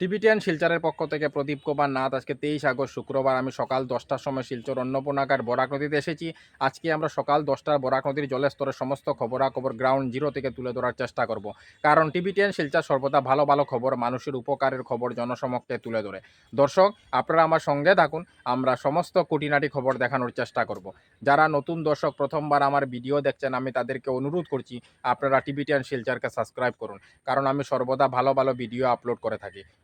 Tibetan শিলচরের পক্ষ থেকে প্রদীপ কুমার নাথ আজকে তেইশ আগস্ট শুক্রবার। আমি সকাল দশটার সময় শিলচর অন্নপূর্ণাঘাট বরাক নদীতে এসেছি। আজকে আমরা সকাল দশটার বরাক নদীর জলের স্তরের সমস্ত খবরাখবর গ্রাউন্ড জিরো থেকে তুলে ধরার চেষ্টা করব। কারণ টিবিটিয়ান শিলচর সর্বদা ভালো ভালো খবর, মানুষের উপকারের খবর জনসমক্ষে তুলে ধরে। দর্শক, আপনারা আমার সঙ্গে থাকুন। আমরা সমস্ত খুঁটিনাটি খবর দেখানোর চেষ্টা করব। যারা নতুন দর্শক, প্রথমবার আমার ভিডিও দেখছেন, আমি তাদেরকে অনুরোধ করছি, আপনারা টিবিটিয়ান শিলচরকে সাবস্ক্রাইব করুন। কারণ আমি সর্বদা ভালো ভালো ভিডিও আপলোড করে থাকি।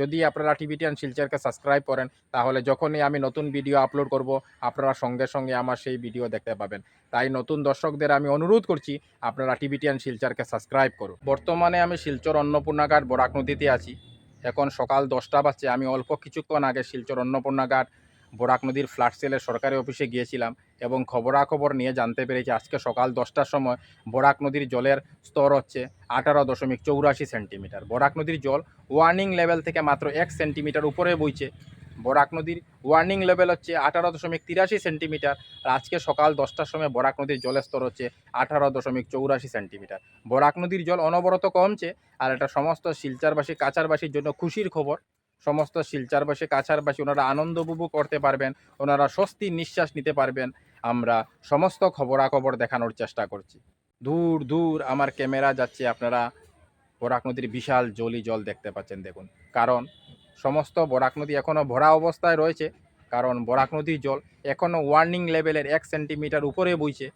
যদি আপনারা টিবিটিয়ান শিলচারকে সাবস্ক্রাইব করেন, তাহলে যখনই আমি নতুন ভিডিও আপলোড করব, আপনারা সঙ্গে সঙ্গে আমার সেই ভিডিও দেখতে পাবেন। তাই নতুন দর্শকদের আমি অনুরোধ করছি, আপনারা টিবিটিয়ান শিলচরকে সাবস্ক্রাইব করুন। বর্তমানে আমি শিলচর অন্নপূর্ণাঘাট বরাক নদীতে আছি। এখন সকাল দশটা বাজছে, আমি অল্প কিছুক্ষণ আগে শিলচর অন্নপূর্ণাঘাট বরাক নদীর ফ্ল্যাট সেলের সরকারি অফিসে গিয়েছিলাম এবং খবরাখবর নিয়ে জানতে পেরেছি আজকে সকাল দশটার সময় বরাক নদীর জলের স্তর হচ্ছে আঠারো দশমিক চৌরাশি সেন্টিমিটার। বরাক নদীর জল ওয়ার্নিং লেভেল থেকে মাত্র এক সেন্টিমিটার উপরে বইছে। বরাক নদীর ওয়ার্নিং লেভেল হচ্ছে আঠারো দশমিক তিরাশি সেন্টিমিটার আর আজকে সকাল দশটার সময় বরাক নদীর জলের স্তর হচ্ছে আঠারো দশমিক চৌরাশি সেন্টিমিটার। বরাক নদীর জল অনবরত কমছে আর এটা সমস্ত শিলচারবাসী, কাছারবাসীর জন্য খুশির খবর। সমস্ত শিলচারবাসী কাছারবাসী ওনারা আনন্দ উপভোগ করতে পারবেন, ওনারা স্বস্তির নিঃশ্বাস নিতে পারবেন। আমরা সমস্ত খবরাখবর দেখানোর চেষ্টা করছি। দূর দূর আমার ক্যামেরা যাচ্ছে, আপনারা বরাক নদীর বিশাল জলি জল দেখতে পাচ্ছেন, দেখুন। কারণ সমস্ত বরাক নদী এখনও ভরা অবস্থায় রয়েছে, কারণ বরাক নদীর জল এখনও ওয়ার্নিং লেভেলের এক সেন্টিমিটার উপরে বইছে,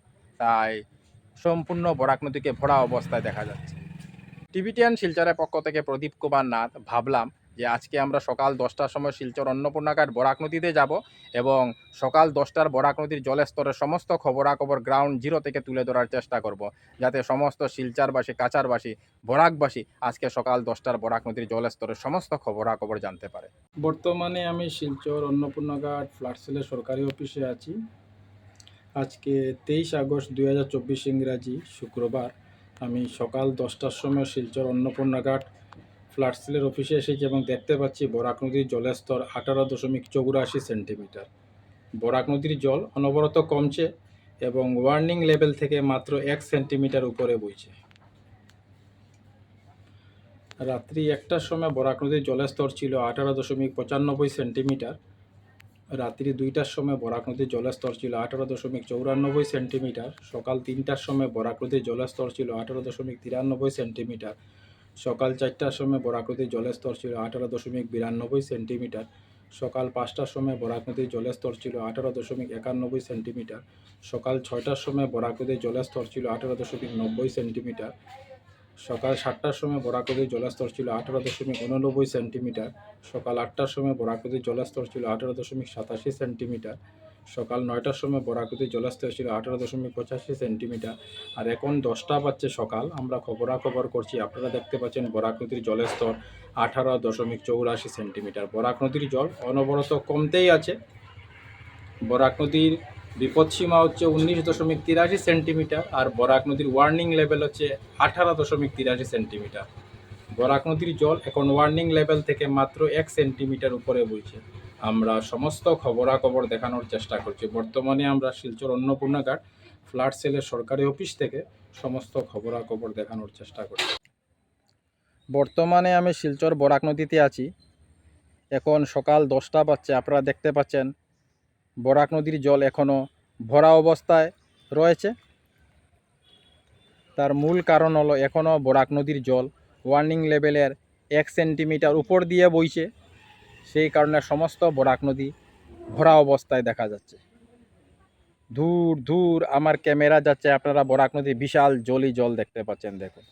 তাই সম্পূর্ণ বরাক নদীকে ভরা অবস্থায় দেখা যাচ্ছে। টিভিটিয়ান শিলচরের পক্ষ থেকে প্রদীপ কুমার নাথ, ভাবলাম যে আজকে আমরা সকাল দশটার সময় শিলচর অন্নপূর্ণাঘাট বরাক নদীতে যাব এবং সকাল দশটার বরাক নদীর জলের স্তরের সমস্ত খবরাখবর গ্রাউন্ড জিরো থেকে তুলে ধরার চেষ্টা করব, যাতে সমস্ত শিলচারবাসী, কাচারবাসী, বরাকবাসী আজকে সকাল দশটার বরাক নদীর জলের স্তরের সমস্ত খবরাখবর জানতে পারে। বর্তমানে আমি শিলচর অন্নপূর্ণাঘাট ফ্ল্যাট সেলের সরকারি অফিসে আছি। আজকে তেইশ আগস্ট দুই হাজার চব্বিশ ইংরাজি শুক্রবার আমি সকাল দশটার সময় শিলচর অন্নপূর্ণাঘাট ফ্ল্যাট সেলের অফিসে এসেছি এবং দেখতে পাচ্ছি বরাক নদীর জলের স্তর আঠারো দশমিক চৌরাশি সেন্টিমিটার। বরাক নদীর জল অনবরত কমছে এবং ওয়ার্নিং লেভেল থেকে মাত্র এক সেন্টিমিটার উপরে বইছে। রাত্রি একটার সময় বরাক নদীর জলের স্তর ছিল আঠারো দশমিক পঁচানব্বই সেন্টিমিটার। রাত্রি দুইটার সময় বরাক নদীর জলের স্তর ছিল আঠারো দশমিক চৌরানব্বই সেন্টিমিটার। সকাল তিনটার সময় বরাক নদীর জলের স্তর ছিল আঠারো দশমিক তিরানব্বই সেন্টিমিটার। সকাল চারটার সময় বরাক নদীর জলের স্তর ছিল আঠারো দশমিক বিরানব্বই সেন্টিমিটার। সকাল পাঁচটার সময় বরাক নদীর জলের স্তর ছিল আঠারো দশমিক একানব্বই সেন্টিমিটার। সকাল ছয়টার সময় বরাক নদীর জলের স্তর ছিল আঠারো দশমিক নব্বই সেন্টিমিটার। সকাল সাতটার সময় বরাক নদীর জলস্তর ছিল আঠারো দশমিক উননব্বই সেন্টিমিটার। সকাল আটটার সময় বরাক নদীর জলস্তর ছিল আঠারো দশমিক সাতাশি সেন্টিমিটার। সকাল নয়টার সময় বরাক নদীর জলস্তর ছিল আঠারো দশমিক পঁচাশি সেন্টিমিটার। আর এখন দশটা বাজছে সকাল, আমরা খবরাখবর করছি। আপনারা দেখতে পাচ্ছেন বরাক নদীর জলের স্তর আঠারো দশমিক চৌরাশি সেন্টিমিটার। বরাক নদীর জল অনবরত কমতেই আছে। বরাক নদীর বিপদসীমা হচ্ছে উনিশ দশমিক তিরাশি সেন্টিমিটার আর বরাক নদীর ওয়ার্নিং লেভেল হচ্ছে আঠারো দশমিক তিরাশি সেন্টিমিটার। বরাক নদীর জল এখন ওয়ার্নিং লেভেল থেকে মাত্র এক সেন্টিমিটার উপরে বইছে। আমরা সমস্ত খবরাখবর দেখানোর চেষ্টা করছি। বর্তমানে আমরা শিলচর অন্নপূর্ণাঘাট ফ্ল্যাট সেলের সরকারি অফিস থেকে সমস্ত খবরাখবর দেখানোর চেষ্টা করছি। বর্তমানে আমি শিলচর বরাক নদীতে আছি। এখন সকাল দশটা বাজছে, আপনারা দেখতে পাচ্ছেন বরাক নদীর জল এখনও ভরা অবস্থায় রয়েছে। তার মূল কারণ হলো এখনও বরাক নদীর জল ওয়ার্নিং লেভেলের এক সেন্টিমিটার উপর দিয়ে বইছে। সেই কারণে সমস্ত বরাক নদী ভরা অবস্থায় দেখা যাচ্ছে। দূর দূর আমার ক্যামেরা যাচ্ছে, আপনারা বরাক নদী বিশাল জলি জল দেখতে পাচ্ছেন, দেখুন।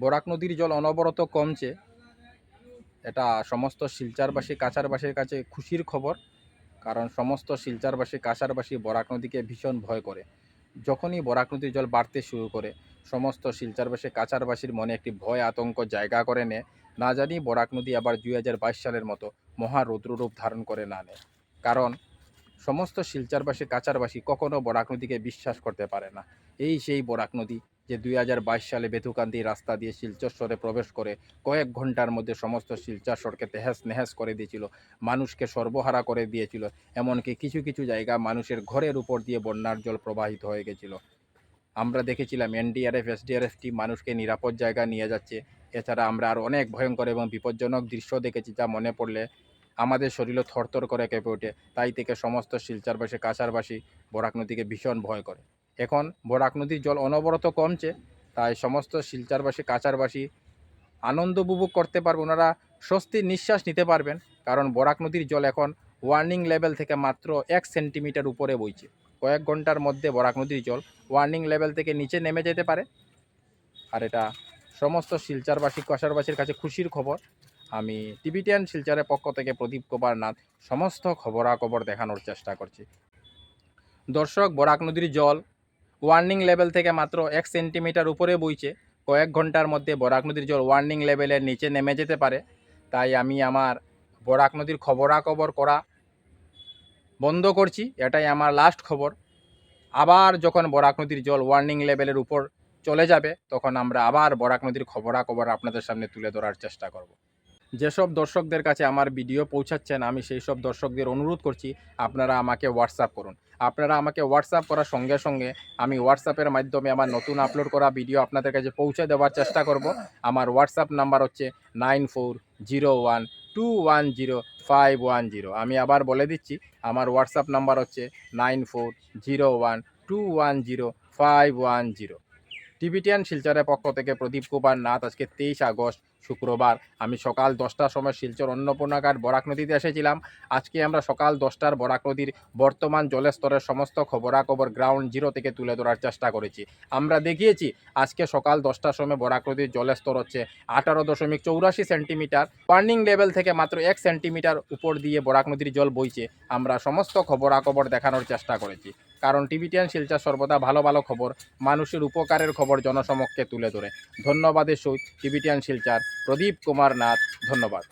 বরাক নদীর জল অনবরত কমছে। এটা সমস্ত শিলচারবাসী, কাছারবাসীর কাছে খুশির খবর, কারণ সমস্ত শিলচারবাসী, কাছারবাসী বরাক নদীকে ভীষণ ভয় করে। যখনই বরাক নদীর জল বাড়তে শুরু করে সমস্ত শিলচারবাসী কাছারবাসীর মনে একটি ভয় আতঙ্ক জায়গা করে নেয় না জানি বরাক নদী আবার দুই হাজার বাইশ সালের মতো মহা রৌদ্ররূপ ধারণ করে না নেয় কারণ, সমস্ত শিলচারবাসী কাচারবাসী কখনও বরাক নদীকে বিশ্বাস করতে পারে না। এই সেই বরাক নদী যে দুই হাজার বাইশ সালে বেতুকান্দি রাস্তা দিয়ে শিলচর শহরে প্রবেশ করে কয়েক ঘণ্টার মধ্যে সমস্ত শিলচর সড়কে তেহেস নেহেস করে দিয়েছিল, মানুষকে সর্বহারা করে দিয়েছিল। এমনকি কিছু কিছু জায়গা মানুষের ঘরের উপর দিয়ে বন্যার জল প্রবাহিত হয়ে গেছিল। আমরা দেখেছিলাম এনডিআরএফ, এসডিআরএফ টিম মানুষকে নিরাপদ জায়গা নিয়ে যাচ্ছে। এছাড়া আমরা আর অনেক ভয়ঙ্কর এবং বিপজ্জনক দৃশ্য দেখেছি যা মনে পড়লে আমাদের শরীরও থরথর করে কেঁপে ওঠে। তাই থেকে সমস্ত শিলচারবাসী কাছারবাসী বরাক নদীকে ভীষণ ভয় করে। এখন বরাক নদীর জল অনবরত কমছে, তাই সমস্ত শিলচারবাসী কাছারবাসী আনন্দ উপভোগ করতে পারবে, ওনারা স্বস্তির নিঃশ্বাস নিতে পারবেন, কারণ বরাক নদীর জল এখন ওয়ার্নিং লেভেল থেকে মাত্র এক সেন্টিমিটার উপরে বইছে। কয়েক ঘণ্টার মধ্যে বরাক নদীর জল ওয়ার্নিং লেভেল থেকে নিচে নেমে যেতে পারে। আর এটা সমস্ত শিলচারবাসী কষারবাসীর কাছে খুশির খবর। আমি টিভিটিয়ান শিলচারের পক্ষ থেকে প্রদীপ কুমার নাথ সমস্ত খবরাখবর দেখানোর চেষ্টা করছি। দর্শক, বরাক নদীর জল ওয়ার্নিং লেভেল থেকে মাত্র এক সেন্টিমিটার উপরে বইছে। কয়েক ঘণ্টার মধ্যে বরাক নদীর জল ওয়ার্নিং লেভেলের নিচে নেমে যেতে পারে। তাই আমি আমার বরাক নদীর খবরাখবর করা বন্ধ করছি, এটাই আমার লাস্ট খবর। আবার যখন বরাক নদীর জল ওয়ার্নিং লেভেলের উপর চলে যাবে, তখন আমরা আবার বরাক নদীর খবরাখবর আপনাদের সামনে তুলে ধরার চেষ্টা করব। যেসব দর্শকদের কাছে আমার ভিডিও পৌঁছাচ্ছেন, আমি সেই সব দর্শকদের অনুরোধ করছি, আপনারা আমাকে হোয়াটসঅ্যাপ করুন। আপনারা আমাকে হোয়াটসঅ্যাপ করার সঙ্গে সঙ্গে আমি হোয়াটসঅ্যাপের মাধ্যমে আমার নতুন আপলোড করা ভিডিও আপনাদের কাছে পৌঁছে দেওয়ার চেষ্টা করব। আমার হোয়াটসঅ্যাপ নাম্বার হচ্ছে nine four zero one two one zero five one zero আমি আবার বলে দিচ্ছি, আমার হোয়াটসঅ্যাপ নাম্বার হচ্ছে nine four zero one two one zero five one zero টিভিটিয়ান শিলচরের পক্ষ থেকে প্রদীপ কুমার নাথ আজকে তেইশ আগস্ট, শুক্রবার। আমি সকাল দশটার সময় শিলচর অন্নপূর্ণাঘাট বরাক নদীতে এসেছিলাম। আজকে আমরা সকাল দশটার বরাক নদীর বর্তমান জলস্তরের সমস্ত খবরাখবর গ্রাউন্ড জিরো থেকে তুলে ধরার চেষ্টা করেছি। আমরা দেখিয়েছি, আজকে সকাল দশটার সময় বরাক নদীর জলের স্তর হচ্ছে আঠারো দশমিক চৌরাশি সেন্টিমিটার। ওয়ার্নিং লেভেল থেকে মাত্র এক সেন্টিমিটার উপর দিয়ে বরাক নদীর জল বইছে। আমরা সমস্ত খবরাখবর দেখানোর চেষ্টা করেছি। কারণ টিভিটিয়ান শিলচা সর্বদা ভালো ভালো খবর, মানুষের উপকারের খবর জনসমক্ষে তুলে ধরে। ধন্যবাদের সহিত টিভিটিয়ান শিলচার, প্রদীপ কুমার নাথ, ধন্যবাদ।